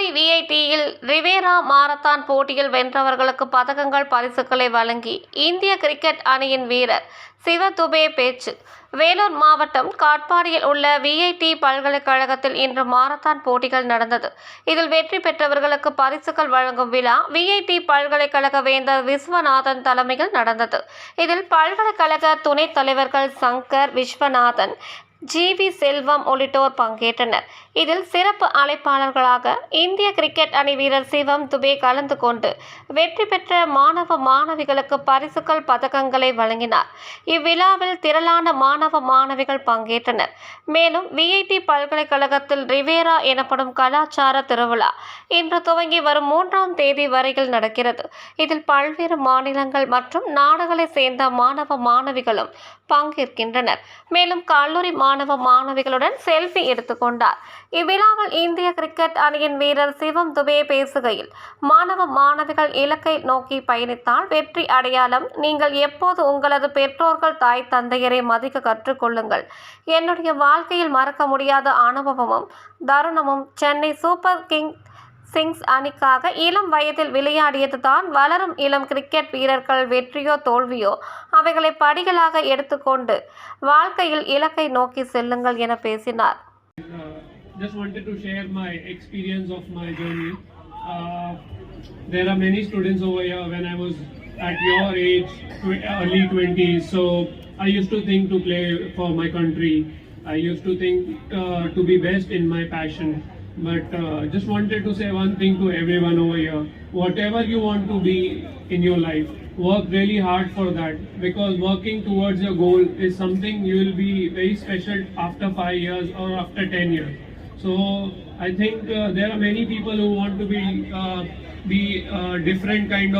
Rivera marathon போட்டியில் வென்றவர்களுக்கு பதக்கங்கள் பரிசுகளை வழங்கி இந்திய கிரிக்கெட் அணியின் வீரர் சிவ துபே பேச்சு. வேலூர் மாவட்டம் காட்பாடியில் உள்ள விஐடி பல்கலைக்கழகத்தில் இன்று மாரத்தான் போட்டிகள் நடந்தது. இதில் வெற்றி பெற்றவர்களுக்கு பரிசுகள் வழங்கும் விழா விஐடி பல்கலைக்கழக வேந்தர் விஸ்வநாதன் தலைமையில் நடந்தது. இதில் பல்கலைக்கழக துணைத் தலைவர்கள் சங்கர் விஸ்வநாதன் ஜி வி செல்வம் உள்ளிட்டோர் பங்கேற்றனர். இதில் சிறப்பு அழைப்பாளர்களாக இந்திய கிரிக்கெட் அணி வீரர் சிவம் துபே கலந்து கொண்டு வெற்றி பெற்ற மாணவ மாணவிகளுக்கு பரிசுகள் பதக்கங்களை வழங்கினார். இவ்விழாவில் திரளான மாணவ மாணவிகள் பங்கேற்றனர். மேலும் விஐடி பல்கலைக்கழகத்தில் ரிவேரா எனப்படும் கலாச்சார திருவிழா இன்று துவங்கி வரும் மூன்றாம் தேதி வரையில் நடக்கிறது. இதில் பல்வேறு மாநிலங்கள் மற்றும் நாடுகளை சேர்ந்த மாணவ மாணவிகளும் பங்கேற்கின்றனர். மேலும் கல்லூரி மாணவ மாணவிகளுடன் செல்ஃபி எடுத்துக்கொண்டார். இவ்விழாவில் இந்திய கிரிக்கெட் அணியின் வீரர் சிவம் துபே பேசுகையில் மாணவ மாணவிகள் இலக்கை நோக்கி பயணித்தால் வெற்றி அடையாளம். நீங்கள் எப்போது உங்களது பெற்றோர்கள் தாய் தந்தையரை மதிக்க கற்றுக்கொள்ளுங்கள். என்னுடைய வாழ்க்கையில் மறக்க முடியாத அனுபவமும் தருணமும் சென்னை சூப்பர் கிங் சிங்ஸ் அணிக்காக இளம் வயதில் விளையாடியது தான் வளரும் இளம் கிரிக்கெட் வீரர்கள் வெற்றியோ தோல்வியோ அவைகளை படிகளாக எடுத்துக்கொண்டு வாழ்க்கையில் இலக்கை நோக்கி செல்லுங்கள் என பேசினார் just wanted to share my experience of my journey. Uh, there are many students over here when I was at your age, early 20s. So I used to think to play for my country. I used to think uh, to be best in my passion. But uh, just wanted to say one thing to everyone over here. Whatever you want to be in your life, work really hard for that because working towards your goal is something you will be very special after five years or after 10 years. So I think uh, there are many people who want to be uh, be uh, different kind of